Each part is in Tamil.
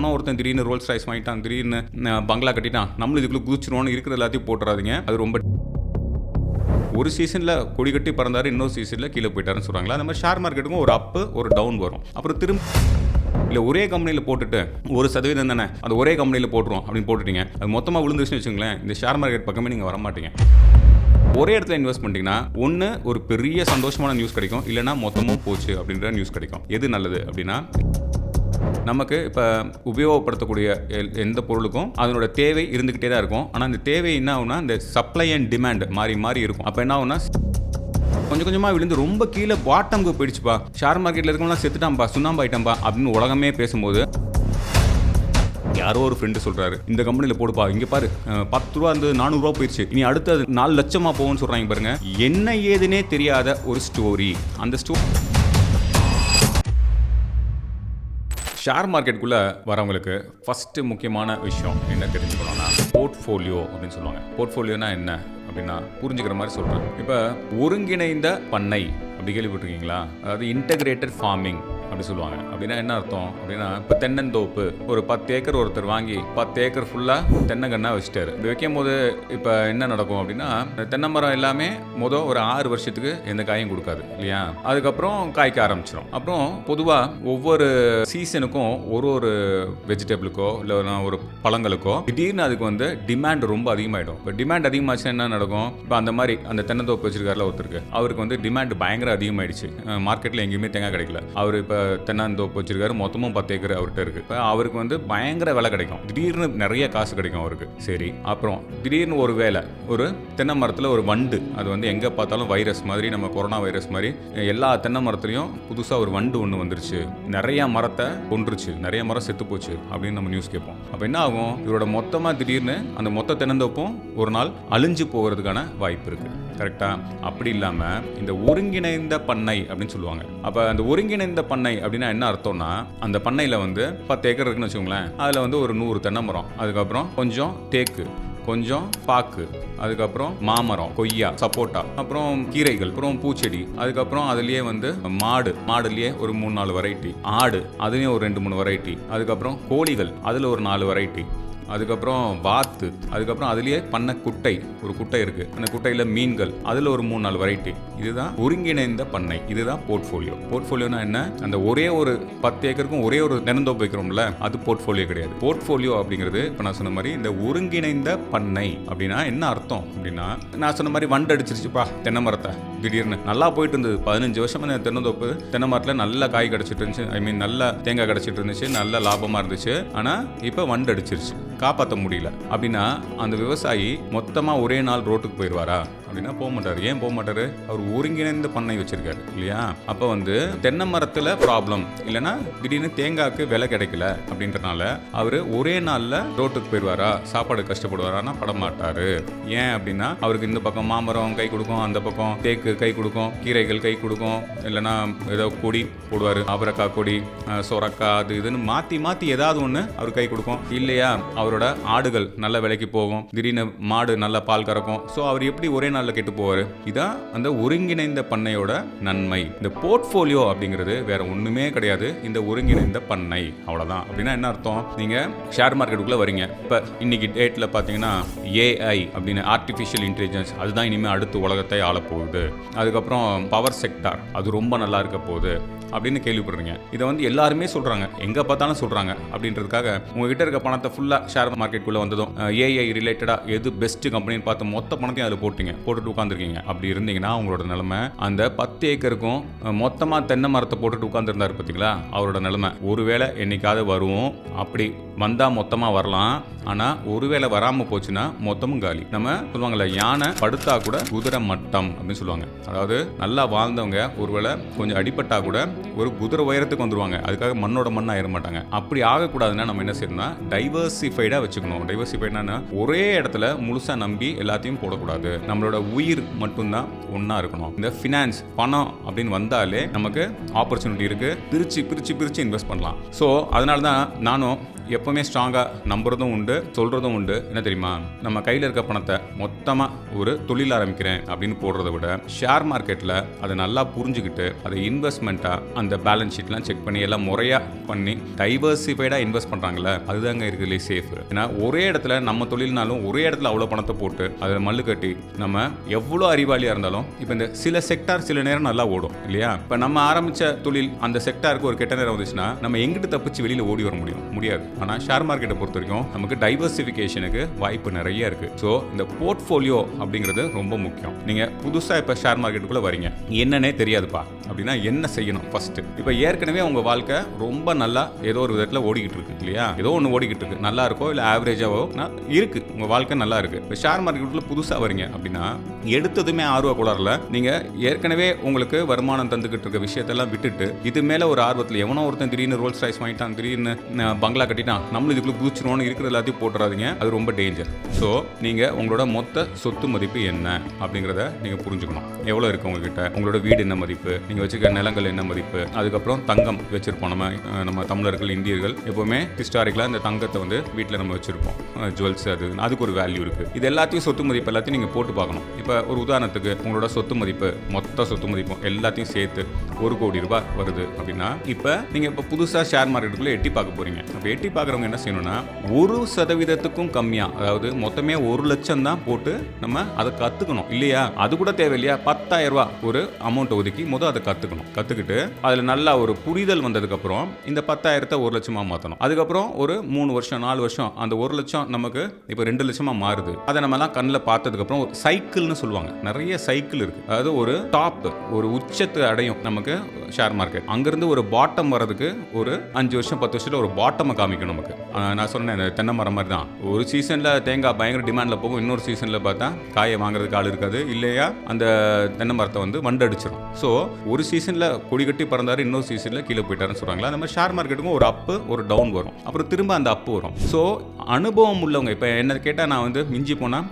எவனோ ஒருத்தன் திடீர்னு ரோல்ஸ் ரைஸ் வாங்கிட்டான் திடீர்னு பங்களா கட்டிட்டான் நம்மளும் இதுக்குள்ளே குதிச்சிருவோம்னு இருக்கிற எல்லாத்தையும் போட்டுறாதீங்க. அது ரொம்ப ஒரு சீசனில் கொடி கட்டி பறந்தார் இன்னொரு சீசனில் கீழே போயிட்டாருன்னு சொல்கிறாங்களா அந்த மாதிரி ஷேர் மார்க்கெட்டுக்கும் ஒரு அப்பு ஒரு டவுன் வரும். அப்புறம் திரும்ப இல்லை ஒரே கம்பெனியில் போட்டுட்டு ஒரு சதவீதம் தானே அது ஒரே கம்பெனியில் போட்டுரும் அப்படின்னு போட்டுட்டீங்க. அது மொத்தமாக விழுந்துச்சுன்னு வச்சுங்களேன் இந்த ஷேர் மார்க்கெட் பக்கமே நீங்கள் வர மாட்டீங்க ஒரே இடத்துல இன்வெஸ்ட் பண்ணிட்டீங்கன்னா ஒன்று ஒரு பெரிய சந்தோஷமான நியூஸ் கிடைக்கும் இல்லைன்னா மொத்தமும் போச்சு அப்படின்ற நியூஸ் கிடைக்கும். எது நல்லது அப்படின்னா நமக்கு இப்போ உபயோகப்படுத்தக்கூடிய எல்- எந்த பொருளுக்கும் அதனோட தேவை இருந்துக்கிட்டே தான் இருக்கும். ஆனால் அந்த தேவை என்ன ஆகுனா இந்த சப்ளை அண்ட் டிமாண்ட் மாறி மாறி இருக்கும். அப்போ என்ன ஆகுனா கொஞ்சம் கொஞ்சமாக விழுந்து ரொம்ப கீழே பாட்டம்க்கு போயிடுச்சுப்பா. ஷேர் மார்க்கெட்டில் இருக்கவங்களாம் செத்துட்டாம்பா சுண்ணாம்பு அப்படின்னு உலகமே பேசும்போது யாரோ ஒரு ஃப்ரெண்டு சொல்கிறாரு இந்த கம்பெனியில் போடுப்பா இங்கே பாரு பத்து ரூபா இருந்து நானூறுரூவா போயிடுச்சு இனி அடுத்தது நாலு லட்சமாக போகும்னு சொல்கிறாங்க பாருங்கள் என்ன ஏதுனே தெரியாத ஒரு ஸ்டோரி அந்த ஸ்டோரி ஷேர் மார்க்கெட்டுக்குள்ளே வரவங்களுக்கு ஃபஸ்ட்டு முக்கியமான விஷயம் என்ன தெரிஞ்சுக்கணும்னா போர்ட்ஃபோலியோ அப்படின்னு சொல்லுவாங்க. போர்ட்ஃபோலியோனா என்ன அப்படின்னா புரிஞ்சுக்கிற மாதிரி சொல்கிறேன் இப்போ ஒருங்கிணைந்த பண்ணை அப்படி கேள்விப்பட்டிருக்கீங்களா? அதாவது இன்டகிரேட்டட் ஃபார்மிங் அப்படி சொல்லுவாங்க. அப்படின்னா என்ன அர்த்தம்? அப்படின்னா இப்போ தென்னந்தோப்பு ஒரு பத்து ஏக்கர் ஒருத்தர் வாங்கி பத்து ஏக்கர் ஃபுல்லாக தென்னங்கன்னா வச்சுட்டாரு. இப்படி வைக்கும் போது இப்போ என்ன நடக்கும் அப்படின்னா இந்த தென்னை மரம் எல்லாமே மொதல் ஒரு ஆறு வருஷத்துக்கு எந்த காயும் கொடுக்காது இல்லையா? அதுக்கப்புறம் காய்க்க ஆரம்பிச்சிடும் அப்புறம் பொதுவாக ஒவ்வொரு சீசனுக்கும் ஒரு ஒரு வெஜிடபிளுக்கோ இல்லை ஒரு பழங்களுக்கோ திடீர்னு அதுக்கு வந்து டிமாண்ட் ரொம்ப அதிகமாகிடும் இப்போ டிமாண்ட் அதிகமாச்சுன்னா என்ன நடக்கும்? இப்போ அந்த மாதிரி அந்த தென்னந்தோப்பு வச்சிருக்காருல ஒருத்தருக்கு அவருக்கு வந்து டிமாண்ட் பயங்கர அதிகமாயிடுச்சு. மார்க்கெட்டில் எங்கேயுமே தேங்காய் கிடைக்கல. அவர் இப்போ தென்னந்தோப்பு வச்சிருக்காரு. மொத்தமும் பத்து ஏக்கர் அவர்கிட்ட இருக்கு. இப்போ அவருக்கு வந்து பயங்கர விலை கிடைக்கும். திடீர்னு நிறைய காசு கிடைக்கும் அவருக்கு. சரி அப்புறம் திடீர்னு ஒரு வேலை ஒரு தென்னை மரத்தில் ஒரு வண்டு அது வந்து எங்கே பார்த்தாலும் வைரஸ் மாதிரி நம்ம கொரோனா வைரஸ் மாதிரி எல்லா தென்னை மரத்துலையும் புதுசாக ஒரு வண்டு ஒன்று வந்துருச்சு. நிறைய மரத்தை கொன்றுச்சு. நிறைய மரம் செத்து போச்சு அப்படின்னு நம்ம நியூஸ் கேட்போம். அப்போ என்ன ஆகும்? இவரோட மொத்தமாக திடீர்னு அந்த மொத்த தென்னந்தோப்பும் ஒரு நாள் அழிஞ்சு போகிறதுக்கான வாய்ப்பு இருக்கு. கரெக்டாக அப்படி இல்லாமல் இந்த ஒருங்கிணைந்த பண்ணை அப்படின்னு சொல்லுவாங்க. அப்போ அந்த ஒருங்கிணைந்த பண்ணை அப்படின்னா என்ன அர்த்தம்னா அந்த பண்ணையில் வந்து பத்து ஏக்கர் இருக்குன்னு வச்சுக்கோங்களேன். அதில் வந்து ஒரு நூறு தென்னை மரம் அதுக்கப்புறம் கொஞ்சம் தேக்கு கொஞ்சம் பாக்கு அதுக்கப்புறம் மாமரம் கொய்யா சப்போட்டா அப்புறம் கீரைகள் அப்புறம் பூச்செடி அதுக்கப்புறம் அதுலயே வந்து மாடு மாடுலயே ஒரு மூணு நாலு வெரைட்டி ஆடு அதுலயும் ஒரு ரெண்டு மூணு வெரைட்டி அதுக்கப்புறம் கோழிகள் அதுல ஒரு நாலு வெரைட்டி அதுக்கப்புறம் வாத்து அதுக்கப்புறம் அதுலேயே பண்ண குட்டை ஒரு குட்டை இருக்கு. அந்த குட்டையில் மீன்கள் அதில் ஒரு மூணு நாலு வெரைட்டி இதுதான் ஒருங்கிணைந்த பண்ணை இதுதான் போர்ட்ஃபோலியோ போர்ட்ஃபோலியோனா என்ன? அந்த ஒரே ஒரு பத்து ஏக்கருக்கும் ஒரே ஒரு தினந்தோப்பு வைக்கிறோம்ல அது போர்ட்ஃபோலியோ கிடையாது. போர்ட்ஃபோலியோ அப்படிங்கிறது இப்போ நான் சொன்ன மாதிரி இந்த ஒருங்கிணைந்த பண்ணை அப்படின்னா என்ன அர்த்தம் அப்படின்னா நான் சொன்ன மாதிரி வண்டு அடிச்சிருச்சுப்பா தென்னை மரத்தை திடீர்னு. நல்லா போயிட்டு இருந்தது. பதினஞ்சு வருஷமா தென்னந்தோப்பு தென்னை மரத்தில் நல்ல காய் கிடச்சிட்டு இருந்துச்சு. ஐ மீன் நல்ல தேங்காய் கிடச்சிட்டு இருந்துச்சு நல்ல லாபமாக இருந்துச்சு. ஆனால் இப்போ வண்டு அடிச்சிருச்சு. காப்பாற்ற முடியல. அப்படின்னா அந்த விவசாயி மொத்தமாக ஒரே நாள் ரோட்டுக்கு போயிடுவாரா அப்படின்னா போக மாட்டார். ஏன் போக மாட்டார்? அவர் ஒருங்கிணைந்த பண்ணை வச்சிருக்காரு இல்லையா? அப்போ வந்து தென்னை மரத்தில் ப்ராப்ளம் இல்லைன்னா திடீர்னு தேங்காய்க்கு விலை கிடைக்கல அப்படின்றனால அவர் ஒரே நாளில் ரோட்டுக்கு போயிடுவாரா? சாப்பாடு கஷ்டப்படுவாரான்னா படமாட்டார் ஏன் அப்படின்னா அவருக்கு இந்த பக்கம் மாமரம் கை கொடுக்கும் அந்த பக்கம் தேக்கு கை கொடுக்கும் கீரைகள் கை கொடுக்கும் இல்லைன்னா ஏதோ கொடி போடுவார் அவரைக்காய் கொடி அஹ், சொரக்காய் அது இதுன்னு மாற்றி மாற்றி ஏதாவது ஒன்று அவர் கை கொடுக்கும். இல்லையா? அவரோட ஆடுகள் நல்ல விலைக்கு போகும். திடீர்னு மாடு நல்ல பால் கறக்கும். ஸோ அவர் எப்படி ஒரே நாள் நாளில் கெட்டு போவார். இதான் அந்த ஒருங்கிணைந்த பண்ணையோட நன்மை. இந்த போர்ட்ஃபோலியோ அப்படிங்கிறது வேற ஒன்றுமே கிடையாது. இந்த ஒருங்கிணைந்த பண்ணை. அவ்வளோதான் அப்படின்னா என்ன அர்த்தம்? நீங்கள் ஷேர் மார்க்கெட்டுக்குள்ளே வரீங்க. இப்போ இன்னைக்கு டேட்டில் பார்த்தீங்கன்னா ஏஐ அப்படின்னு ஆர்டிஃபிஷியல் இன்டெலிஜென்ஸ் அதுதான் இனிமேல் அடுத்து உலகத்தை ஆளப்போகுது. அதுக்கப்புறம் பவர் செக்டார் அது ரொம்ப நல்லா இருக்க போகுது அப்படின்னு கேள்விப்படுறீங்க இதை வந்து எல்லாருமே சொல்கிறாங்க எங்கே பார்த்தாலும் சொல்கிறாங்க அப்படின்றதுக்காக உங்ககிட்ட இருக்க பணத்தை ஃபுல்லாக ஷேர் மார்க்கெட்டுக்குள்ளே வந்ததும் ஏஐ ரிலேட்டடாக எது பெஸ்ட் கம்பெனின்னு பார்த்து மொத்த பணத்தையும் அதில் போட்டிங்க. போட்டுட்டு உட்காந்துருக்கீங்க அப்படி இருந்தீங்கன்னா உங்களோட நிலைமை அந்த பத்து ஏக்கருக்கும் மொத்தமாக தென்னை மரத்தை போட்டுட்டு உட்காந்துருந்தாரு பார்த்தீங்களா அவரோட நிலைமை ஒருவேளை என்னைக்காவது வருவோம் அப்படி வந்தால் மொத்தமாக வரலாம் ஆனால் ஒருவேளை வராமல் போச்சுன்னா மொத்தமும் காலி. நம்ம சொல்லுவாங்கல்ல யானை படுத்தா கூட குதிரை மட்டம் அப்படின்னு சொல்லுவாங்க. அதாவது நல்லா வாழ்ந்தவங்க ஒருவேளை கொஞ்சம் அடிப்பட்டா கூட ஒரு குதிரை உயரத்துக்கு வந்துருவாங்க. அதுக்காக மண்ணோட மண்ணாக ஏற மாட்டாங்க. அப்படி ஆகக்கூடாதுன்னா நம்ம என்ன செய்யணும்னா டைவர்சிஃபைடாக வச்சுக்கணும். டைவர்சிஃபைட்னா ஒரே இடத்துல முழுசாக நம்பி எல்லாத்தையும் போடக்கூடாது. நம்மளோட உயிர் மட்டும்தான் ஒன்றா இருக்கணும். இந்த ஃபினான்ஸ் பணம் அப்படின்னு வந்தாலே நமக்கு ஆப்பர்ச்சுனிட்டி இருக்குது பிரித்து பிரித்து பிரித்து இன்வெஸ்ட் பண்ணலாம். ஸோ அதனால தான் நானும் எப்போவுமே ஸ்ட்ராங்காக நம்புறதும் உண்டு சொல்கிறதும் உண்டு. என்ன தெரியுமா? நம்ம கையில் இருக்க பணத்தை மொத்தமாக ஒரு தொழில் ஆரம்பிக்கிறேன் அப்படின்னு போடுறத விட ஷேர் மார்க்கெட்டில் அதை நல்லா புரிஞ்சுக்கிட்டு அதை இன்வெஸ்ட்மெண்ட்டாக அந்த பேலன்ஸ் ஷீட்லாம் செக் பண்ணி எல்லாம் முறையாக பண்ணி டைவர்சிஃபைடாக இன்வெஸ்ட் பண்ணுறாங்களே அதுதாங்க இருக்கிறதுலே சேஃப் ஏன்னா ஒரே இடத்துல நம்ம தொழில்னாலும் ஒரே இடத்துல அவ்வளோ பணத்தை போட்டு அதில் மல்லு கட்டி நம்ம எவ்வளோ அறிவாளியாக இருந்தாலும் இப்போ இந்த சில செக்டார் சில நேரம் நல்லா ஓடும் இல்லையா? இப்போ நம்ம ஆரம்பித்த தொழில் அந்த செக்டாருக்கு ஒரு கெட்ட நேரம் வந்துச்சுன்னா நம்ம எங்கிட்டு தப்பிச்சு வெளியில் ஓடி வர முடியும்? முடியாது. ஆனால் ஷேர் மார்க்கெட்டை பொறுத்த வரைக்கும் நமக்கு டைவர்சிஃபிகேஷனுக்கு வாய்ப்பு நிறைய இருக்குது ஸோ இந்த போர்ட்ஃபோலியோ அப்படிங்கிறது ரொம்ப முக்கியம். நீங்கள் புதுசாக இப்போ ஷேர் மார்க்கெட்டுக்குள்ளே வரீங்க. என்னன்னே தெரியாதுப்பா. அப்படின்னா என்ன செய்யணும் ஃபஸ்ட்டு இப்போ ஏற்கனவே உங்கள் வாழ்க்கை ரொம்ப நல்லா ஏதோ ஒரு விதத்தில் ஓடிக்கிட்டு இருக்கு இல்லையா? ஏதோ ஒன்று ஓடிக்கிட்டு இருக்கு. நல்லா இருக்கோ இல்லை ஆவரேஜாவோ இருக்குது உங்கள் வாழ்க்கை நல்லா இருக்குது இப்போ ஷேர் மார்க்கெட்டுக்குள்ளே புதுசாக வரீங்க அப்படின்னா எடுத்ததுமே ஆர்வ கோளாறுல நீங்கள் ஏற்கனவே உங்களுக்கு வருமானம் தந்துக்கிட்டு இருக்க விஷயத்தெல்லாம் விட்டுட்டு இது மேலே ஒரு ஆர்வத்தில் எவனோ ஒருத்தன் திடீர்னு ரோல்ஸ் ரைஸ் வாங்கிட்டான் திடீர்னு பங்களா கட்டிட்டான் நம்மளும் இதுக்குள்ள குதிச்சிருவோம்னு இருக்கிற எல்லாத்தையும் போட்டுறாதீங்க. அது ரொம்ப டேஞ்சர் ஸோ நீங்கள் உங்களோட மொத்த சொத்து மதிப்பு என்ன அப்படிங்கிறத நீங்கள் புரிஞ்சுக்கணும். எவ்வளோ இருக்கு உங்ககிட்ட? உங்களோட வீடு என்ன மதிப்பு? நீங்கள் வச்சுக்க நிலங்கள் என்ன மதிப்பு? அதுக்கப்புறம் தங்கம் வச்சிருப்போம். நம்ம நம்ம தமிழர்கள் இந்தியர்கள் எப்போவுமே ஹிஸ்டாரிக்கலாக இந்த தங்கத்தை வந்து வீட்டில் நம்ம வச்சிருப்போம். ஜுவல்ஸ் அது அதுக்கு ஒரு வேல்யூ இருக்கு. இது எல்லாத்தையும் சொத்து மதிப்பு எல்லாத்தையும் நீங்கள் போட்டு பார்க்கணும். இப்போ ஒரு உதாரணத்துக்கு உங்களோட சொத்து மதிப்பு மொத்த சொத்து மதிப்பும் எல்லாத்தையும் சேர்த்து ஒரு கோடி ரூபாய் வருது அப்படின்னா இப்போ நீங்கள் இப்போ புதுசாக ஷேர் மார்க்கெட்டுக்குள்ளே எட்டி பார்க்க போறீங்க. அப்போ எட்டி பார்க்குறவங்க என்ன செய்யணும்னா ஒரு சதவீதத்துக்கும் கம்மியாக அதாவது மொத்தமே ஒரு லட்சம் தான் போட்டு நம்ம அதை கற்றுக்கணும் இல்லையா? அது கூட தேவையில்லையா? பத்தாயிரம் ரூபாய் ஒரு அமௌண்ட் ஒதுக்கி முதல் அதை கற்றுக்கணும் கற்றுக்கிட்டு அதில் நல்லா ஒரு புரிதல் வந்ததுக்கப்புறம் இந்த பத்தாயிரத்தை ஒரு லட்சமாக மாற்றணும் அதுக்கப்புறம் ஒரு மூணு வருஷம் நாலு வருஷம் அந்த ஒரு லட்சம் நமக்கு இப்போ ரெண்டு லட்சமாக மாறுது. அதை நம்மலாம் கண்ணில் பார்த்ததுக்கப்புறம் ஒரு சைக்கிள்னு சொல்லுவாங்க. நிறைய சைக்கிள் இருக்குது அதாவது ஒரு டாப் ஒரு உச்சத்தை அடையும் நமக்கு ஷேர் மார்க்கெட் அங்கேருந்து ஒரு பாட்டம் வரதுக்கு ஒரு அஞ்சு வருஷம் பத்து வருஷத்தில் ஒரு பாட்டமை காமிக்கும் நமக்கு. நான் சொன்னேன் இந்த தென்னை மரம் மாதிரி தான். ஒரு சீசனில் தேங்காய் பயங்கர டிமாண்டில் போகும். இன்னொரு சீசனில் பார்த்தா காயை வாங்குறதுக்கு ஆள் இருக்காது. இல்லையா அந்த தென்னை மரத்தை வந்து வண்டடிச்சிடும் ஸோ ஒரு சீசனில் கொடி கட்டி பறந்தாரு இன்னொரு சீசனில் கீழே போயிட்டாருன்னு சொல்கிறாங்களா அந்த மாதிரி ஷேர் மார்க்கெட்டுக்கும் ஒரு அப்பு ஒரு டவுன் வரும். அப்புறம் திரும்ப அந்த அப்பு வரும். ஸோ அனுபவம் உள்ளவங்க இப்போ என்ன கேட்டால் நான் வந்து மிஞ்சி போனால்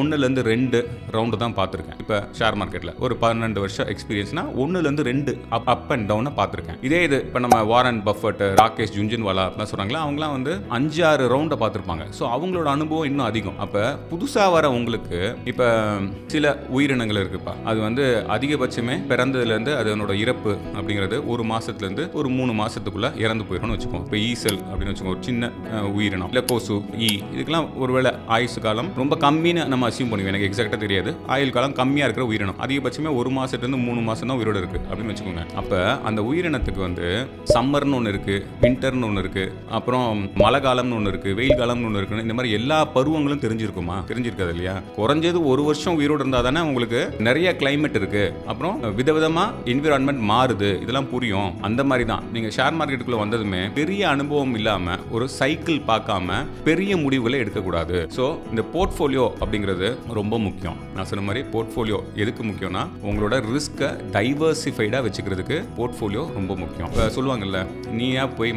ஒன்றுலேருந்து ரெண்டு ரவுண்டு தான் பார்த்துருக்கேன். இப்போ ஷேர் மார்க்கெட்டில் ஒரு பன்னெண்டு வருஷம் எக்ஸ்பீரியன்ஸ்னால் ஒன்றுலேருந்து ரெண்டு அப் அப் அண்ட் டவுனை பார்த்துருக்கேன். இதே இது இப்போ நம்ம வாரன் பஃபட் ராகேஷ் ஜுன்ஜின்வாலா அப்படிலாம் சொல்கிறாங்களா அவங்களாம் வந்து அஞ்சு ஆறு ரவுண்டை பார்த்துருப்பாங்க. ஸோ அவங்களோட அனுபவம் இன்னும் அதிகம். அப்போ புதுசாக வர உங்களுக்கு இப்போ சில உயிரினங்கள் இருக்குப்பா. அது வந்து அதிகபட்சமே பிறந்ததுலேருந்து அதனோட இறப்பு அப்படிங்கிறது ஒரு மாதத்துலேருந்து ஒரு மூணு மாசத்துக்குள்ள இறந்து போயிடும்னு வச்சுக்கோங்க. இப்போ ஈசல் அப்படின்னு வச்சுக்கோங்க ஒரு சின்ன உயிரினம். இல்லை கொசு ஈ இதுக்கெல்லாம் ஒருவேளை ஆயுசு காலம் ரொம்ப கம்மின்னு நம்ம அசியூம் பண்ணுவோம். எனக்கு எக்ஸாக்டாக தெரியாது. ஆயுள் காலம் கம்மியாக இருக்கிற உயிரினம். அதிகபட்சமே ஒரு மாதத்துலேருந்து மூணு மாசம் தான் உயிரோடு இருக்கு அப்படின்னு வச்சுக்கோங்க. அப்போ அந்த உயிரினத்துக்கு வந்து சம்மர்னு ஒன்று இருக்குது வின்டர்னு ஒன்று இருக்குது அப்புறம் மழை காலம்னு ஒன்று இருக்குது வெயில் காலம்னு ஒன்று இருக்குன்னு இந்த மாதிரி எல்லா பருவங்களும் தெரிஞ்சிருக்குமா? தெரிஞ்சிருக்காது இல்லையா? குறைஞ்சது ஒரு வருஷம் உயிரோடு இருந்தால் தானே உங்களுக்கு நிறைய கிளைமேட் இருக்குது அப்புறம் விதவிதமாக என்விரான்மெண்ட் மாறுது. இதெல்லாம் புரியும். அந்த மாதிரி தான். நீங்கள் ஷேர் மார்க்கெட்டுக்குள்ளே வந்ததுமே பெரிய அனுபவம் இல்லாமல் ஒரு சைக்கிள் பார்க்காம பெரிய முடிவுகளை எடுக்கக்கூடாது. ஸோ இந்த போர்ட்ஃபோலியோ அப்படிங்கிறது ரொம்ப முக்கியம். நான் சொன்ன மாதிரி போர்ட்ஃபோலியோ எதுக்கு முக்கியம்னா உங்களோட ரிஸ்க்கை டைவர்சிஃபைடாக வச்சுக்கிறதுக்கு போர்ட்ஃபோலியோ ரொம்ப முக்கியம். இப்போ சொல்லுவாங்கல்ல நீயா போய்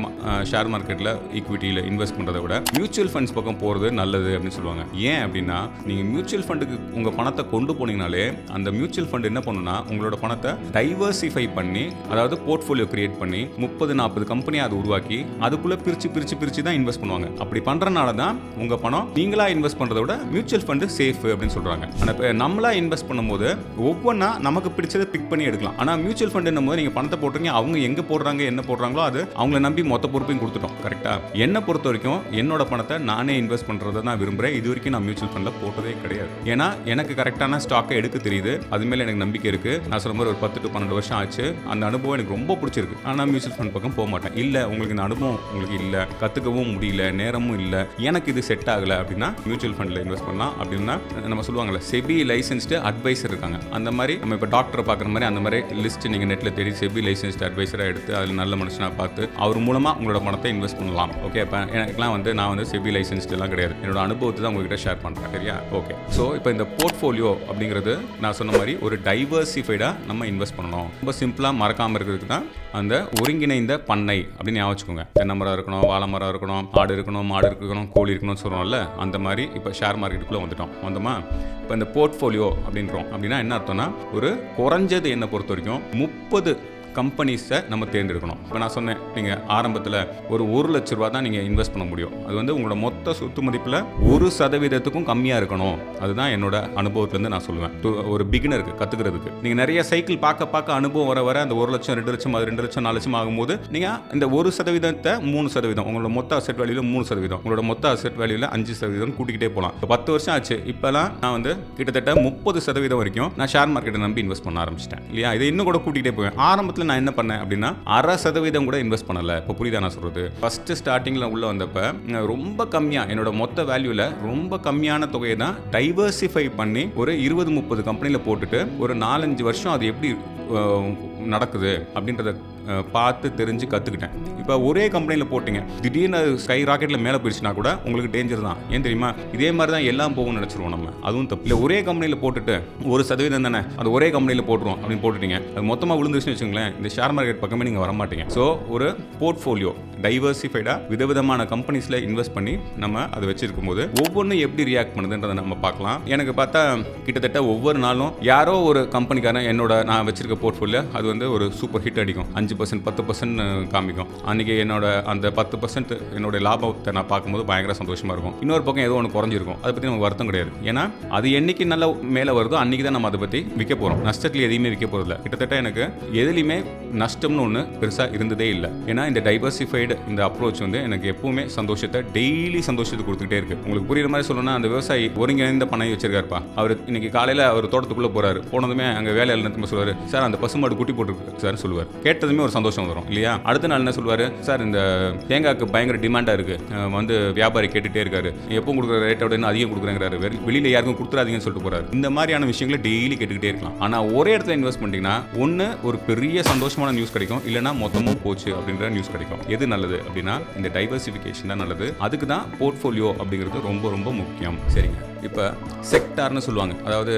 ஷேர் மார்க்கெட்டில் ஈக்விட்டியில் இன்வெஸ்ட் பண்ணுறதை விட மியூச்சுவல் ஃபண்ட்ஸ் பக்கம் போகிறது நல்லது அப்படின்னு சொல்லுவாங்க. ஏன் அப்படின்னா நீங்கள் மியூச்சுவல் ஃபண்டுக்கு உங்கள் பணத்தை கொண்டு போனீங்கனாலே அந்த மியூச்சுவல் ஃபண்ட் என்ன பண்ணுன்னா உங்களோட பணத்தை டைவர்சிஃபை பண்ணி அதாவது போர்ட்ஃபோலியோ கிரியேட் பண்ணி முப்பது நாற்பது கம்பெனியை அதை உருவாக்கி அதுக்குள்ளே பிரித்து பிரித்து பிரித்து தான் இன்வெஸ்ட் பண்ணுவாங்க. அப்படி பண்ணுறனால தான் உங்கள் பணம் நீங்களா இன்வெஸ்ட் பண்ணுறத விட மியூச்சுவல் ஃபண்டு சேஃப் அப்படின்னு சொல்கிறாங்க ஆனால் இப்போ நம்மளா இன்வெஸ்ட் பண்ணும்போது ஒவ்வொன்றா நமக்கு பிடிச்சதை பிக் பண்ணி எடுக்கலாம். ஆனால் மியூச்சுவல் ஃபண்டுன்னும் போது நீங்கள் பணத்தை போட்டுறீங்க அவங்க எங்கே போடுறாங்க என்ன போடுறாங்களோ அது அவங்கள நம்பி மொத்த பொறுப்பையும் கொடுத்துட்டோம் கரெக்டாக என்னை பொறுத்த வரைக்கும் என்னோட பணத்தை நானே இன்வெஸ்ட் பண்ணுறதை நான் விரும்புகிறேன் இது வரைக்கும் நான் மியூச்சுவல் ஃபண்டில் போட்டதே கிடையாது. ஏன்னா எனக்கு கரெக்டான ஸ்டாக்கை எடுக்க தெரியுது. அது மேலே எனக்கு நம்பிக்கை இருக்குது நான் சொல்ல மாதிரி ஒரு பத்து டு பன்னெண்டு வருஷம் ஆச்சு. அந்த அனுபவம் எனக்கு ரொம்ப பிடிச்சிருக்கு. ஆனால் மியூச்சுவல் ஃபண்ட் பக்கம் போக மாட்டேன். இல்லை உங்களுக்கு இந்த அனுபவம் உங்களுக்கு இல்லை. கற்றுக்கவும் முடியல நேரமும் இல்லை. எனக்கு இது செட் ஆகலை அப்படின்னா மியூச்சுவல் ஃபண்டில் இன்வெஸ்ட் பண்ணலாம் அப்படின்னா நம்ம சொல்லுவாங்கல்ல செபி லைசன்ஸ்டு அட்வைசர் இருக்காங்க. அந்த மாதிரி நம்ம இப்போ டாக்டரை பார்க்குற மாதிரி அந்த மாதிரி லிஸ்ட் நீங்கள் நெட்டில் தேடி செபி லைசன்ஸ்ட் அட்வைசராக எடுத்து அதில் நல்ல மனுஷனாக பார்த்து அவர் மூலமாக உங்களோட பணத்தை இன்வெஸ்ட் பண்ணலாம். ஓகே? இப்போ எனக்குலாம் வந்து நான் வந்து செபி லைசன்ஸ்டெல்லாம் கிடையாது. என்னோட அனுபவத்தை தான் உங்ககிட்ட ஷேர் பண்ணுறேன் சரியா? ஓகே. ஸோ இப்போ இந்த போர்ட்ஃபோலியோ அப்படிங்கிறது நான் சொன்ன மாதிரி ஒரு டைவர்சிஃபைடாக நம்ம இன்வெஸ்ட் பண்ணணும். ரொம்ப சிம்பிளாக மறக்காமல் இருக்கிறதுக்கு தான் அந்த ஒருங்கிணைந்த பண்ணை அப்படின்னு ஞாபகம் வச்சுக்கோங்க. தென்னை மரம் இருக்கணும் வாழை மரம் இருக்கணும் ஆடு இருக்கணும் மாடு இருக்கணும் கோழி இருக்கணும்னு சொல்கிறோம்ல அந்த மாதிரி இப்போ ஷேர் மார்க்கெட்டுக்குள்ளே வந்துட்டோம். வந்தோமா? இப்போ இந்த போர்ட்ஃபோலியோ அப்படின்றோம். அப்படின்னா என்ன அர்த்தம்னா ஒரு குறைஞ்சது என்னை பொறுத்த வரைக்கும் முப்பது 不对 கம்பெனிஸை நம்ம தேர்ந்தெடுக்கணும். இப்போ நான் சொன்னேன் நீங்கள் ஆரம்பத்தில் ஒரு ஒரு லட்ச ரூபா தான் நீங்கள் இன்வெஸ்ட் பண்ண முடியும். அது வந்து உங்களோட மொத்த சொத்து மதிப்பில் ஒரு சதவீதத்துக்கும் கம்மியாக இருக்கணும். அதுதான் என்னோட அனுபவத்துலேருந்து நான் சொல்லுவேன். ஒரு பிகினருக்கு கற்றுக்கிறதுக்கு நீங்கள் நிறைய சைக்கிள் பார்க்க பார்க்க அனுபவம் வர வர அந்த ஒரு லட்சம் ரெண்டு லட்சம் அது ரெண்டு லட்சம் நாலு லட்சம் ஆகும்போது நீங்கள் இந்த ஒரு சதவீதத்தை மூணு சதவீதம் உங்களோட மொத்த அசெட் வேல்யூவில் மூணு சதவீதம் உங்களோட மொத்த அசெட் வேல்யூவில் அஞ்சு சதவீதம் கூட்டிகிட்டே போகலாம் இப்போ பத்து வருஷம் ஆச்சு. இப்போலாம் நான் வந்து கிட்டத்தட்ட முப்பது சதவீதம் வரைக்கும் நான் ஷேர் மார்க்கெட்டை நம்பி இன்வெஸ்ட் பண்ண ஆரம்பிச்சிட்டேன். இல்லையா? இதை இன்னும் கூட கூட்டிகிட்டே போவேன். ஆரம்பத்தில் நான் என்ன பண்ணேன் அப்படின்னா அரை சதவீதம் கூட இன்வெஸ்ட் பண்ணல. இப்போ புரியுதா நான் சொல்றது? ஃபர்ஸ்ட் ஸ்டார்டிங்கில் உள்ள வந்தப்ப ரொம்ப கம்மியாக என்னோட மொத்த வேல்யூவில் ரொம்ப கம்மியான தொகையை தான் டைவர்சிஃபை பண்ணி ஒரு இருபது முப்பது கம்பெனியில் போட்டுட்டு ஒரு நாலஞ்சு வருஷம் அது எப்படி நடக்குது அப்படின்றத பார்த்து தெரிஞ்சு கற்றுக்கிட்டேன் இப்போ ஒரே கம்பெனியில் போட்டிங்க. திடீர்னு அது ஸ்கை ராக்கெட்டில் மேலே போயிடுச்சுன்னா கூட உங்களுக்கு டேஞ்சர் தான். ஏன் தெரியுமா? இதே மாதிரி தான் எல்லாம் போகும்னு நினச்சிருவோம் நம்ம. அதுவும் தப்பு. இல்லை ஒரே கம்பெனியில் போட்டுட்டு ஒரு சதவீதம் தானே அது ஒரே கம்பெனியில் போட்டுருவோம் அப்படின்னு போட்டுட்டீங்க. அது மொத்தமாக விழுந்துருச்சுன்னு வச்சுங்களேன் இந்த ஷேர் மார்க்கெட் பக்கமே நீங்கள் வர மாட்டீங்க ஸோ ஒரு போர்ட்ஃபோலியோ டைவர்சிஃபைடாக விதவிதமான கம்பெனிஸில் இன்வெஸ்ட் பண்ணி நம்ம அதை வச்சிருக்கும் போது ஒவ்வொன்றும் எப்படி ரியாக்ட் பண்ணுதுன்றதை நம்ம பார்க்கலாம். எனக்கு பார்த்தா கிட்டத்தட்ட ஒவ்வொரு நாளும் யாரோ ஒரு கம்பெனிக்காரன் என்னோட நான் வச்சிருக்க போர்ட்ஃபோலியோ அது வந்து ஒரு சூப்பர் ஹிட் அடிக்கும். அஞ்சு பர்சன்ட் பத்து பர்சன்ட் காமிக்கும். அன்றைக்கி என்னோட அந்த பத்து பர்சன்ட் என்னோட லாபத்தை நான் பார்க்கும்போது பயங்கர சந்தோஷமாக இருக்கும். இன்னொரு பக்கம் ஏதோ ஒன்று குறைஞ்சிருக்கும். அதை பற்றி நமக்கு வருத்தம் கிடையாது. ஏன்னா அது என்னைக்கு நல்லா மேலே வருதோ அன்றைக்கி தான் நம்ம அதை பற்றி விற்க போகிறோம் நஷ்டத்தில் எதையுமே விற்க போகிறதில்ல கிட்டத்தட்ட எனக்கு எதுலையுமே நஷ்டம்னு ஒன்று பெருசாக இருந்ததே இல்லை. ஏன்னா இந்த டைவர்சிஃபைடு இந்த அப்ரோச் வந்து எனக்கு எப்பவுமே சந்தோஷத்தை டெய்லி சந்தோஷத்தை கொடுத்துக்கிட்டே இருக்கு. உங்களுக்கு புரியுற மாதிரி சொல்லணும்னா அந்த விவசாயி ஒருங்கிணைந்த பணம் வச்சிருக்காருப்பா. அவர் இன்னைக்கு காலையில் அவர் தோட்டத்துக்குள்ளே போகிறாரு போனதுமே அங்கே வேலையில் நிறுத்தம் சொல்லுவார் சார் அந்த பசுமாடு குட்டி போட்டுருக்கு. சார் சொல்லுவார். கேட்டதுமே ஒரு சந்தோஷம் வரும் இல்லையா? அடுத்த நாள் என்ன சொல்லுவார் சார் இந்த தேங்காய்க்கு பயங்கர டிமாண்டாக இருக்குது வந்து வியாபாரி கேட்டுகிட்டே இருக்காரு. எப்போ கொடுக்குற ரேட்டோட இன்னும் அதிகம் கொடுக்குறேங்கிறாரு. வெளியில் யாருக்கும் கொடுத்துறாதீங்கன்னு சொல்லிட்டு போகிறார் இந்த மாதிரியான விஷயங்களை டெய்லி கேட்டுக்கிட்டே இருக்கலாம். ஆனால் ஒரே இடத்துல இன்வெஸ்ட் பண்ணிட்டீங்கன்னா ஒன்று ஒரு பெரிய சந்தோஷமான நியூஸ் கிடைக்கும். இல்லைனா மொத்தமும் போச்சு அப்படின்ற நியூஸ் கிடைக்கும். எது நல்லது அப்படின்னா இந்த டைவர்சிஃபிகேஷன் தான் நல்லது. அதுக்கு தான் போர்ட்ஃபோலியோ அப்படிங்கிறது ரொம்ப ரொம்ப முக்கியம். சரிங்க. இப்போ செக்டார்னு சொல்லுவாங்க. அதாவது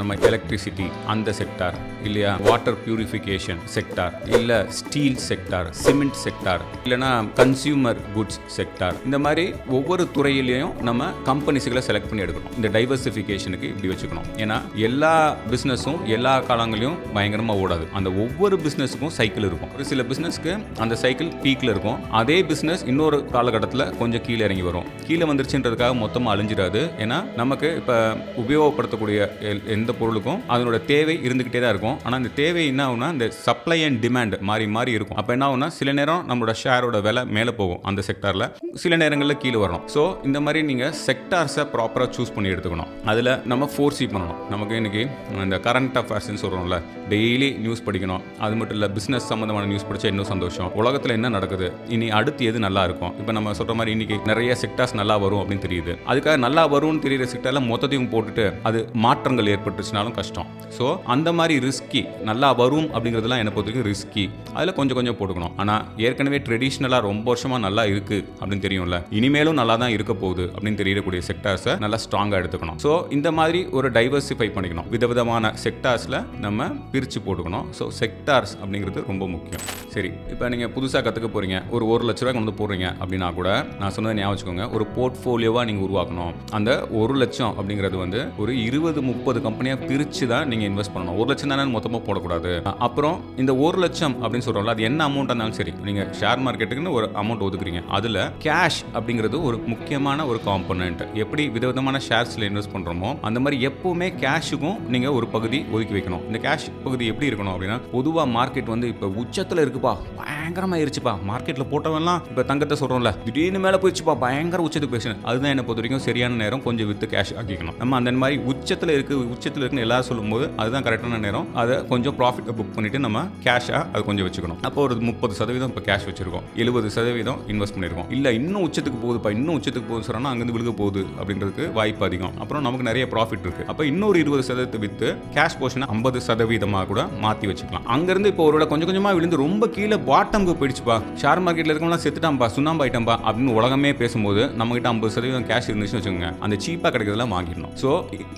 நம்ம எலக்ட்ரிசிட்டி அந்த செக்டார் இல்லையா? வாட்டர் பியூரிஃபிகேஷன் செக்டார் இல்லை ஸ்டீல் செக்டார் சிமெண்ட் செக்டார் இல்லைனா கன்சியூமர் குட்ஸ் செக்டார் இந்த மாதிரி ஒவ்வொரு துறையிலையும் நம்ம கம்பெனிஸுகளை செலக்ட் பண்ணி எடுக்கணும். இந்த டைவர்சிஃபிகேஷனுக்கு இப்படி வச்சுக்கணும். ஏன்னா எல்லா பிஸ்னஸும் எல்லா காலங்களையும் பயங்கரமாக ஓடாது. அந்த ஒவ்வொரு பிஸ்னஸுக்கும் சைக்கிள் இருக்கும். ஒரு சில பிஸ்னஸ்க்கு அந்த சைக்கிள் பீக்கில் இருக்கும். அதே பிஸ்னஸ் இன்னொரு காலகட்டத்தில் கொஞ்சம் கீழே இறங்கி வரும். கீழே வந்துருச்சுன்றதுக்காக மொத்தமாக அழிஞ்சிடாது. ஏன்னா நம்ம நமக்கு இப்போ உபயோகப்படுத்தக்கூடிய எல்- எந்த பொருளுக்கும் அதனோட தேவை இருந்துக்கிட்டே தான் இருக்கும். ஆனால் இந்த தேவை என்ன ஆகுனா இந்த சப்ளை அண்ட் டிமாண்ட் மாறி மாறி இருக்கும். அப்போ என்ன ஆகுனா சில நேரம் நம்மளோட ஷேரோட விலை மேலே போகும் அந்த செக்டாரில் சில நேரங்களில் கீழே வரணும். ஸோ இந்த மாதிரி நீங்கள் செக்டார்ஸை ப்ராப்பராக சூஸ் பண்ணி எடுத்துக்கணும். அதில் நம்ம ஃபோர்ஸி பண்ணணும். நமக்கு இன்றைக்கி இந்த கரண்ட் அஃபேர்ஸ்னு சொல்கிறோம்ல டெய்லி நியூஸ் படிக்கணும். அது மட்டும் இல்லை பிஸ்னஸ் சம்மந்தமான நியூஸ் படித்தா இன்னும் சந்தோஷம். உலகத்தில் என்ன நடக்குது? இனி அடுத்து எது நல்லா இருக்கும்? இப்போ நம்ம சொல்கிற மாதிரி இன்னைக்கு நிறைய செக்டார்ஸ் நல்லா வரும் அப்படின்னு தெரியுது. அதுக்காக நல்லா வரும்னு தெரியுற செக்டாரில் மொத்தத்தையும் போட்டுட்டு அது மாற்றங்கள் ஏற்பட்டுச்சுனாலும் கஷ்டம். ஸோ அந்த மாதிரி ரிஸ்கி நல்லா வரும் அப்படிங்கிறதுலாம் என்னை பொறுத்த வரைக்கும் ரிஸ்கி அதில் கொஞ்சம் கொஞ்சம் போட்டுக்கணும். ஆனால் ஏற்கனவே ட்ரெடிஷ்னலாக ரொம்ப வருஷமாக நல்லா இருக்குது அப்படின்னு தெரியும்ல. இனிமேலும் நல்லா தான் இருக்க போகுது அப்படின்னு தெரியக்கூடிய செக்டார்ஸை நல்லா ஸ்ட்ராங்காக எடுத்துக்கணும். ஸோ இந்த மாதிரி ஒரு டைவர்சிஃபை பண்ணிக்கணும். விதவிதமான செக்டார்ஸில் நம்ம பிரித்து போட்டுக்கணும். ஸோ செக்டார்ஸ் அப்படிங்கிறது ரொம்ப முக்கியம். சரி இப்போ நீங்கள் புதுசாக கற்றுக்க போகிறீங்க ஒரு ஒரு லட்ச ரூபாய் கொண்டு வந்து போடுறீங்க அப்படின்னா கூட நான் சொன்னதை ஞாபகம் வச்சுக்கோங்க. ஒரு போர்ட்ஃபோலியோவாக நீங்கள் உருவாக்கணும். அந்த ஒரு லட்சம் அப்படிங்கிறது வந்து ஒரு இருபது முப்பது கம்பெனியாக பிரித்து தான் நீங்கள் இன்வெஸ்ட் பண்ணணும். ஒரு லட்சம் தானே மொத்தமாக போடக்கூடாது. அப்புறம் இந்த ஒரு லட்சம் அப்படின்னு சொல்கிறோம்ல அது என்ன அமௌண்ட் இருந்தாலும் சரி நீங்கள் ஷேர் மார்க்கெட்டுக்குன்னு ஒரு அமௌண்ட் ஒதுக்குறீங்க. அதில் கேஷ் அப்படிங்கிறது ஒரு முக்கியமான ஒரு காம்பனண்ட் எப்படி விதவிதமான ஷேர்ஸில் இன்வெஸ்ட் பண்ணுறோமோ அந்த மாதிரி எப்போவுமே கேஷுக்கும் நீங்கள் ஒரு பகுதி ஒதுக்கி வைக்கணும். இந்த கேஷ் பகுதி எப்படி இருக்கணும் அப்படின்னா பொதுவாக மார்க்கெட் வந்து இப்போ உச்சத்தில் இருக்குப்பா. பயங்கரமாக இருச்சுப்பா மார்க்கெட்டில் போட்டவன்லாம் இப்போ தங்கத்தை சொல்கிறோம்ல திடீர்னு மேலே போயிடுச்சுப்பா. பயங்கர உச்சத்துக்கு பேசணும் அதுதான் என்னை பொறுத்த வரைக்கும் சரியான நேரம் கொஞ்சம் வித்து கேஷ் ஆக்கிக்கணும். நம்ம அந்த மாதிரி உச்சத்தில் இருக்கு உச்சத்தில் இருக்குன்னு எல்லாரும் சொல்லும்போது அதுதான் கரெக்டான நேரம். அதை கொஞ்சம் ப்ராஃபிட் புக் பண்ணிட்டு நம்ம கேஷாக அது கொஞ்சம் வச்சுக்கணும். அப்போ ஒரு முப்பது சதவீதம் இப்போ கேஷ் வச்சிருக்கோம். எழுபது சதவீதம் இன்வெஸ்ட் பண்ணியிருக்கோம் இல்லை இன்னும் உச்சத்துக்கு போகுதுப்பா. இன்னும் உச்சத்துக்கு போகுது சொன்னா அங்கேருந்து விழுக போகுது அப்படின்றதுக்கு வாய்ப்பு அதிகம். அப்புறம் நமக்கு நிறைய ப்ராஃபிட் இருக்கு. அப்போ இன்னொரு இருபது சதவீதத்தை வித்து கேஷ் போர்ஷனை ஐம்பது சதவீதமாக கூட மாற்றி வச்சுக்கலாம். அங்கேருந்து இப்போ ஒரு கொஞ்சம் கொஞ்சமாக விழுந்து ரொம்ப கீழே பாட் பாட்டம்க்கு போயிடுச்சுப்பா. ஷேர் மார்க்கெட்டில் இருக்கவங்களாம் செத்துட்டாம்பா சுண்ணாம்பு ஐட்டம்பா அப்படின்னு உலகமே பேசும்போது நம்மகிட்ட ஐம்பது சதவீதம் கேஷ் இருந்துச்சுன்னு வச்சுக்கோங்க. அந்த சீப்பாக கிடைக்கிறதெல்லாம் வாங்கிடணும். ஸோ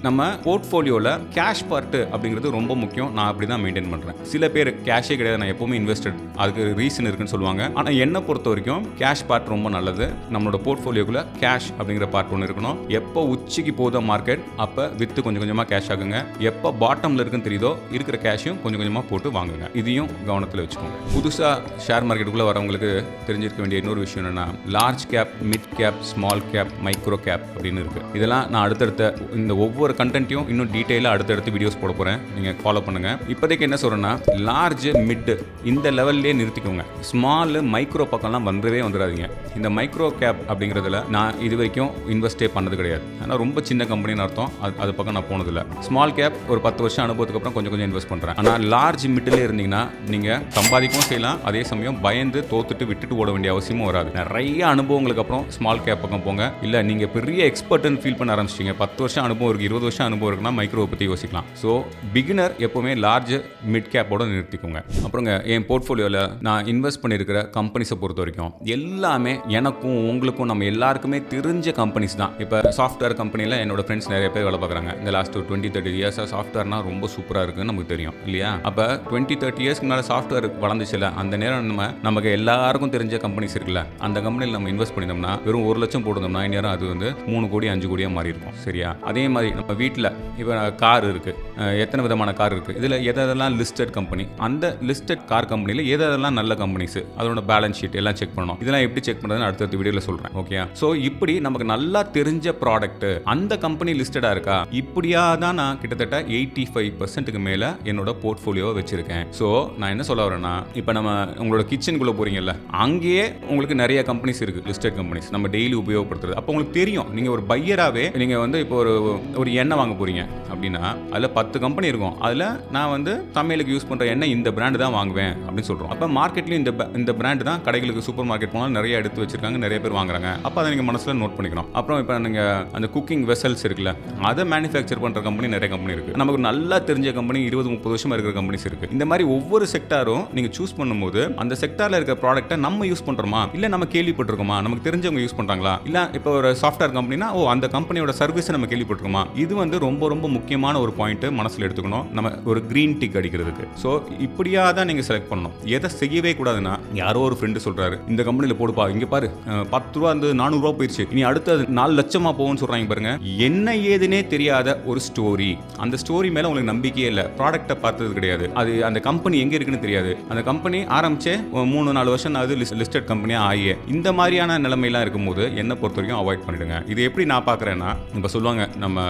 நம்ம போர்ட்ஃபோலியோவில் கேஷ் பார்ட்டு அப்படிங்கிறது ரொம்ப முக்கியம். நான் அப்படி தான் மெயின்டைன் பண்ணுறேன் சில பேர் கேஷே கிடையாது. நான் எப்போவுமே இன்வெஸ்டட் அதுக்கு ரீசன் இருக்குன்னு சொல்லுவாங்க. ஆனால் என்னை பொறுத்த வரைக்கும் கேஷ் பார்ட் ரொம்ப நல்லது. நம்மளோட போர்ட்ஃபோலியோக்குள்ள கேஷ் அப்படிங்கிற பார்ட் ஒன்று இருக்கணும். எப்போ உச்சிக்கு போதோ மார்க்கெட் அப்போ வித்து கொஞ்சம் கொஞ்சமாக கேஷ் ஆகுங்க. எப்போ பாட்டமில் இருக்குன்னு தெரியுதோ இருக்கிற கேஷையும் கொஞ்சம் கொஞ்சமாக போட்டு வாங்குங்க. இதையும் கவனத்தில் வச்சுக்கோங்க. புதுசாக ஷேர் மார்க்கெட்டுக்குள்ளே வரவங்களுக்கு தெரிஞ்சிருக்க வேண்டிய இன்னொரு விஷயம் என்னென்னா large cap mid cap small cap micro cap அப்படின்னு இருக்குது இதெல்லாம் நான் அடுத்தடுத்த இந்த ஒவ்வொரு கண்டென்ட்டையும் இன்னும் டீட்டெயிலாக அடுத்தடுத்து வீடியோஸ் போட போகிறேன் நீங்கள் ஃபாலோ பண்ணுங்கள் இப்போதைக்கு என்ன சொல்கிறேன்னா லார்ஜ் மிட் இந்த லெவல்லே நிறுத்திக்கோங்க. ஸ்மால் மைக்ரோ பக்கம்லாம் வந்துடவே வந்துடாதீங்க. இந்த மைக்ரோ கேப் அப்படிங்கிறதுல நான் இது வரைக்கும் இன்வெஸ்டே பண்ணது கிடையாது. ஆனால் ரொம்ப சின்ன கம்பெனின்னு அர்த்தம். அது அது பக்கம் நான் போனதில்லை. ஸ்மால் கேப் ஒரு பத்து வருஷம் அனுபவத்துக்கு அப்புறம் கொஞ்சம் கொஞ்சம் இன்வெஸ்ட் பண்ணுறேன் ஆனால் லார்ஜ் மிட்டில் இருந்தீங்கன்னா நீங்கள் சம்பாதிக்கவும் செய்யலாம். அதே சமயம் பயந்து தோத்துட்டு விட்டுட்டு ஓட வேண்டிய அவசியமும் வராது. நிறைய அனுபவங்களுக்கு அப்புறம் ஸ்மால் கேப் பக்கம் போங்க. இல்லை நீங்கள் பெரிய எக்ஸ்பர்ட்னு ஃபீல் பண்ண ஆரம்பிச்சிங்க பத்து வருஷம் அனுபவம் இருக்குது இருபது வருஷம் அனுபவம் இருக்குன்னா மைக்ரோ பற்றி யோசிக்கலாம். ஸோ பிகினர் எப்போவுமே லார்ஜ் மிட் கேப்போட நிறுத்திக்கோங்க. அப்புறங்க என் போர்ட்ஃபோலியோவில் நான் இன்வெஸ்ட் பண்ணியிருக்கிற கம்பெனிஸை பொறுத்த வரைக்கும் எல்லாமே எனக்கும் உங்களுக்கும் நம்ம எல்லாருக்குமே தெரிஞ்ச கம்பெனிஸ் தான். இப்போ சாஃப்ட்வேர் கம்பெனியில் என்னோட ஃப்ரெண்ட்ஸ் நிறைய பேர் வேலை பார்க்குறாங்க. இந்த லாஸ்ட் ஒரு டுவெண்ட்டி தேர்ட்டி இயர்ஸாக சாஃப்ட்வேர்னா ரொம்ப சூப்பராக இருக்குன்னு நமக்கு தெரியும் இல்லையா? அப்போ டுவெண்ட்டி தேர்ட்டி இயர்ஸ்க்கு மேலே சாஃப்ட்வேர் வளர்ந்துச்சுல அந்த நேரம் நம்ம நமக்கு எல்லாருக்கும் தெரிஞ்ச கம்பெனிஸ் இருக்குல்ல அந்த கம்பெனியில் நம்ம இன்வெஸ்ட் பண்ணினோம்னா வெறும் ஒரு லட்சம் போடுறோம்னா இந்நேரம் அது வந்து மூணு கோடி அஞ்சு கோடியாக மாறி இருக்கும் சரியா? அதே மாதிரி நம்ம வீட்டில் இப்போ கார் இருக்குது எத்தனை விதமான கார் இருக்குது இதில் எதெல்லாம் லிஸ்டட் கம்பெனி அந்த லிஸ்டட் கார் கம்பெனியில் எதெல்லாம் நல்ல கம்பெனிஸ் அதோட பேலன்ஸ் ஷீட் எல்லாம் செக் பண்ணணும். இதெல்லாம் எப்படி செக் பண்ணுறதுன்னு அடுத்தடுத்த வீடியோவில் சொல்கிறேன் ஓகே ஸோ இப்படி நமக்கு நல்லா தெரிஞ்ச ப்ராடக்ட் அந்த கம்பெனி லிஸ்டடாக இருக்கா? இப்படியா தான் நான் கிட்டத்தட்ட எயிட்டி ஃபைவ் பர்சன்ட்டுக்கு மேலே என்னோட போர்ட்ஃபோலியோவை வச்சிருக்கேன். ஸோ நான் என்ன சொல்ல வரேன்னா இப்போ நம்ம உங்களோட கிச்சனுக்குள்ளே போறீங்கல்ல அங்கேயே உங்களுக்கு நிறைய கம்பெனிஸ் இருக்குது லிஸ்டட் கம்பெனிஸ் நம்ம டெய்லி உபயோகப்படுத்துறது. அப்போ உங்களுக்கு தெரியும் நீங்கள் ஒரு பையராகவே நீங்கள் வந்து இப்போ ஒரு ஒரு எண்ணெய் வாங்க போறீங்க அப்படின்னா அதில் பத்து கம்பெனி இருக்கும். அதில் நான் வந்து சமையலுக்கு யூஸ் பண்ணுற எண்ணெய் இந்த பிராண்டு தான் வாங்குவேன் அப்படின்னு சொல்கிறோம் அப்போ மார்க்கெட்லேயும் இந்த இந்த பிராண்டு தான் கடைகளுக்கு சூப்பர் மார்க்கெட் போனால் நிறைய எடுத்து வச்சிருக்காங்க நிறைய பேர் வாங்குறாங்க. அப்போ அதை நீங்கள் மனசில் நோட் பண்ணிக்கணும். அப்புறம் இப்போ நீங்கள் அந்த குக்கிங் வெசல்ஸ் இருக்குல்ல அதை மேனுஃபேக்சர் பண்ணுற கம்பெனி நிறைய கம்பெனி இருக்குது நமக்கு நல்லா தெரிஞ்ச கம்பெனி இருபது முப்பது வருஷமா இருக்கிற கம்பெனிஸ் இருக்குது இந்த மாதிரி ஒவ்வொரு செக்டாரும் நீங்கள் சூஸ் பண்ணும்போது அந்த செக்டாரில் இருக்க ப்ராடக்ட்டை நம்ம யூஸ் பண்ணுறோமா இல்லை நம்ம கேள்விப்பட்டிருக்கோமா? நமக்கு தெரிஞ்சவங்க யூஸ் பண்ணுறாங்களா இல்லை இப்போ ஒரு சாஃப்ட்வேர் கம்பெனினா ஓ அந்த கம்பெனியோட சர்வீஸை நம்ம கேள்விப்பட்டிருக்கோமா? இது வந்து ரொம்ப ரொம்ப முக்கியமான ஒரு பாயிண்ட் மனசில் எடுத்துக்கணும். நம்ம ஒரு க்ரீன் டிக் அடிக்கிறதுக்கு. ஸோ இப்படியா தான் நீங்கள் செலக்ட் பண்ணணும். எதை செய்யவே கூடாதுன்னா யாரோ ஒரு ஃப்ரெண்டு சொல்கிறாரு இந்த கம்பெனியில் போடுப்பா இங்கே பாரு பத்து ரூபா வந்து நானூறுரூவா போயிடுச்சு இனி அடுத்தது நாலு லட்சமா போகும்னு சொல்கிறாங்க பாருங்க. என்ன ஏதுனே தெரியாத ஒரு ஸ்டோரி அந்த ஸ்டோரி மேலே உங்களுக்கு நம்பிக்கையே இல்லை. ப்ராடக்ட்டை பார்த்தது கிடையாது. அது அந்த கம்பெனி எங்கே இருக்குன்னு தெரியாது. அந்த கம்பெனி ஆரம்பிச்சே ஒரு மூணு நாலு வருஷம் அது லிஸ்டட் கம்பெனியாக ஆகியே இந்த மாதிரியான நிலைமையெல்லாம் இருக்கும்போது என்னை பொறுத்த வரைக்கும் அவாய்ட் பண்ணிடுங்க. இது எப்படி நான் பார்க்குறேன்னா இப்போ சொல்லுவாங்க நம்ம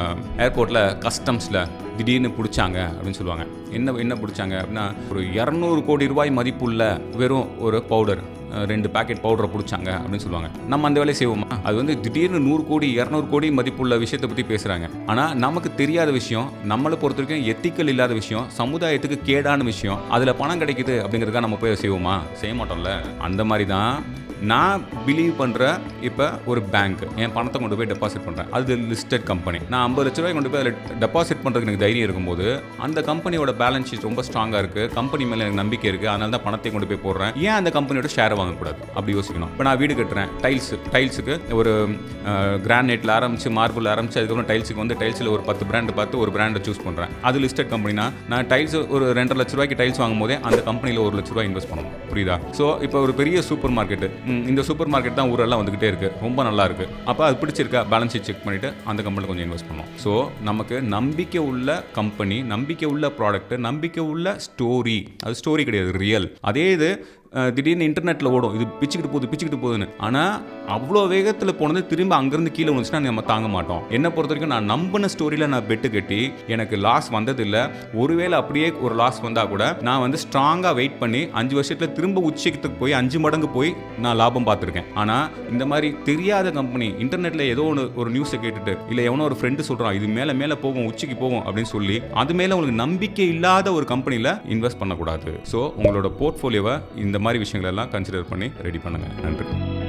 ஏர்போர்ட்டில் கஸ்டம்ஸில் திடீர்னு பிடிச்சாங்க அப்படின்னு சொல்லுவாங்க. என்ன என்ன பிடிச்சாங்க அப்படின்னா ஒரு இரநூறு கோடி ரூபாய் மதிப்புள்ள வெறும் ஒரு பவுடர் ரெண்டு பேக்கெட் பவுடரை பிடிச்சாங்க அப்படின்னு சொல்லுவாங்க. நம்ம அந்த வேலையை செய்வோமா? அது வந்து திடீர்னு நூறு கோடி இரநூறு கோடி மதிப்புள்ள விஷயத்தை பற்றி பேசுகிறாங்க ஆனால் நமக்கு தெரியாத விஷயம் நம்மளை பொறுத்த வரைக்கும் எத்திக்கல் இல்லாத விஷயம் சமுதாயத்துக்கு கேடான விஷயம் அதில் பணம் கிடைக்குது அப்படிங்கிறதுக்காக நம்ம போய் செய்வோமா? செய்ய மாட்டோம்ல. அந்த மாதிரி தான் நான் பிலீவ் பண்ணுற இப்போ ஒரு பேங்க் என் பணத்தை கொண்டு போய் டெபாசிட் பண்ணுறேன் அது லிஸ்டட் கம்பெனி நான் ஐம்பது லட்ச ரூபாய் கொண்டு போய் அதில் டெபாசிட் பண்ணுறதுக்கு எனக்கு தைரியம் இருக்கும்போது அந்த கம்பெனியோட பேலன்ஸ் ஷீட் ரொம்ப ஸ்ட்ராங்காக இருக்குது கம்பெனி மேலே எனக்கு நம்பிக்கை இருக்குது அதனால தான் பணத்தை கொண்டு போய் போடுறேன். ஏன் அந்த கம்பெனியோட ஷேர் வாங்கக்கூடாது? அப்படி யோசிக்கணும். இப்போ நான் வீடு கட்டுறேன். டைல்ஸ் டைல்ஸுக்கு ஒரு கிரானைட்டில் ஆரம்பிச்சு மார்பிள் ஆரம்பிச்சு அதுக்கப்புறம் டைல்ஸுக்கு வந்து டைல்ஸில் ஒரு பத்து பிராண்டு பார்த்து ஒரு பிராண்டை சூஸ் பண்ணுறேன் அது லிஸ்டட் கம்பெனினா நான் டைல்ஸ் ஒரு ரெண்டரை லட்ச ரூபாய்க்கு டைல்ஸ் வாங்கும்போதே அந்த கம்பெனியில் ஒரு லட்ச ரூபாய் இன்வெஸ்ட் பண்ணணும். புரியுதா? ஸோ இப்போ ஒரு பெரிய சூப்பர் மார்க்கெட் இந்த சூப்பர் மார்க்கெட் தான் ஊரெல்லாம் வந்துகிட்டே இருக்குது ரொம்ப நல்லா இருக்குது அப்போ அது பிடிச்சிருக்கா? பேலன்ஸ் ஷீட் செக் பண்ணிவிட்டு அந்த கம்பெனியில் கொஞ்சம் இன்வெஸ்ட் பண்ணோம் ஸோ நமக்கு நம்பிக்கை உள்ள கம்பெனி நம்பிக்கை உள்ள ப்ராடக்ட் நம்பிக்கை உள்ள ஸ்டோரி அது ஸ்டோரி கிடையாது ரியல் அதே இது திடீர்னு இன்டர்நெட்டில் ஓடும். இது பிச்சுக்கிட்டு போகுது பிச்சுக்கிட்டு போகுதுன்னு. ஆனால் அவ்வளோ வேகத்தில் போனது திரும்ப அங்கேருந்து கீழே விழுந்துச்சுன்னா நம்ம தாங்க மாட்டோம். என்னை பொறுத்த வரைக்கும் நான் நம்பின ஸ்டோரியில் நான் பெட்டு கட்டி எனக்கு லாஸ் வந்ததில்லை. ஒருவேளை அப்படியே ஒரு லாஸ் வந்தால் கூட நான் வந்து ஸ்ட்ராங்காக வெயிட் பண்ணி அஞ்சு வருஷத்தில் திரும்ப உச்சிக்கு போய் அஞ்சு மடங்கு போய் நான் லாபம் பார்த்துருக்கேன். ஆனால் இந்த மாதிரி தெரியாத கம்பெனி இன்டர்நெட்டில் ஏதோ ஒன்று ஒரு நியூஸை கேட்டுட்டு இல்லை எவனோ ஒரு ஃப்ரெண்டு சொல்கிறான் இது மேலே மேலே போகும் உச்சிக்கு போகும் அப்படின்னு சொல்லி அது மேலே உங்களுக்கு நம்பிக்கை இல்லாத ஒரு கம்பெனியில் இன்வெஸ்ட் பண்ணக்கூடாது. ஸோ உங்களோட போர்ட்ஃபோலியோவை இந்த மாதிரி விஷயங்களெல்லாம் கன்சிடர் பண்ணி ரெடி பண்ணுங்கள் நன்றி.